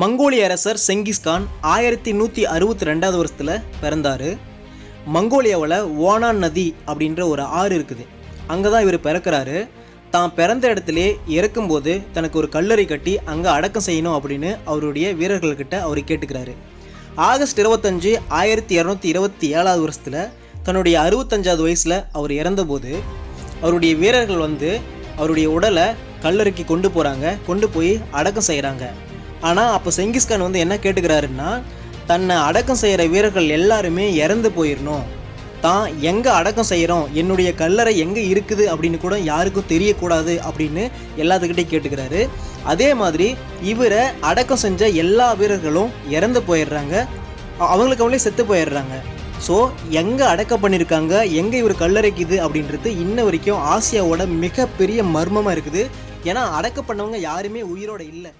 மங்கோலிய அரசர் செங்கிஸ்கான் ஆயிரத்தி நூற்றி அறுபத்தி ரெண்டாவது வருஷத்தில் பிறந்தார். மங்கோலியாவில் ஓனான் நதி அப்படின்ற ஒரு ஆறு இருக்குது. அங்கே தான் இவர் பிறக்கிறாரு. தான் பிறந்த இடத்துலே இறக்கும்போது தனக்கு ஒரு கல்லறை கட்டி அங்கே அடக்கம் செய்யணும் அப்படின்னு அவருடைய வீரர்கள்கிட்ட அவர் கேட்டுக்கிறாரு. ஆகஸ்ட் இருபத்தஞ்சு ஆயிரத்தி இரநூத்தி இருபத்தி ஏழாவது வருஷத்தில் தன்னுடைய அறுபத்தஞ்சாவது வயசில் அவர் இறந்தபோது அவருடைய வீரர்கள் வந்து அவருடைய உடலை கல்லறைக்கு கொண்டு போகிறாங்க கொண்டு போய் அடக்கம் செய்கிறாங்க ஆனால் அப்போ செங்கிஸ்கான் வந்து என்ன கேட்டுக்கிறாருன்னா தன்னை அடக்கம் செய்கிற வீரர்கள் எல்லாருமே இறந்து போயிடணும் தான் எங்கே அடக்கம் செய்கிறோம் என்னுடைய கல்லறை எங்கே இருக்குது? அப்படின்னு கூட யாருக்கும் தெரியக்கூடாது அப்படின்னு எல்லாத்துக்கிட்டையும் கேட்டுக்கிறாரு. அதே மாதிரி இவரை அடக்கம் செஞ்ச எல்லா வீரர்களும் இறந்து போயிடுறாங்க. அவங்களுக்கு அவங்களே செத்து போயிடுறாங்க. ஸோ எங்கே அடக்கம் பண்ணியிருக்காங்க எங்கே இவர் கல்லறைக்குது அப்படின்றது இன்ன வரைக்கும் ஆசியாவோட மிகப்பெரிய மர்மமாக இருக்குது. ஏன்னா அடக்கம் பண்ணவங்க யாருமே உயிரோட இல்லை.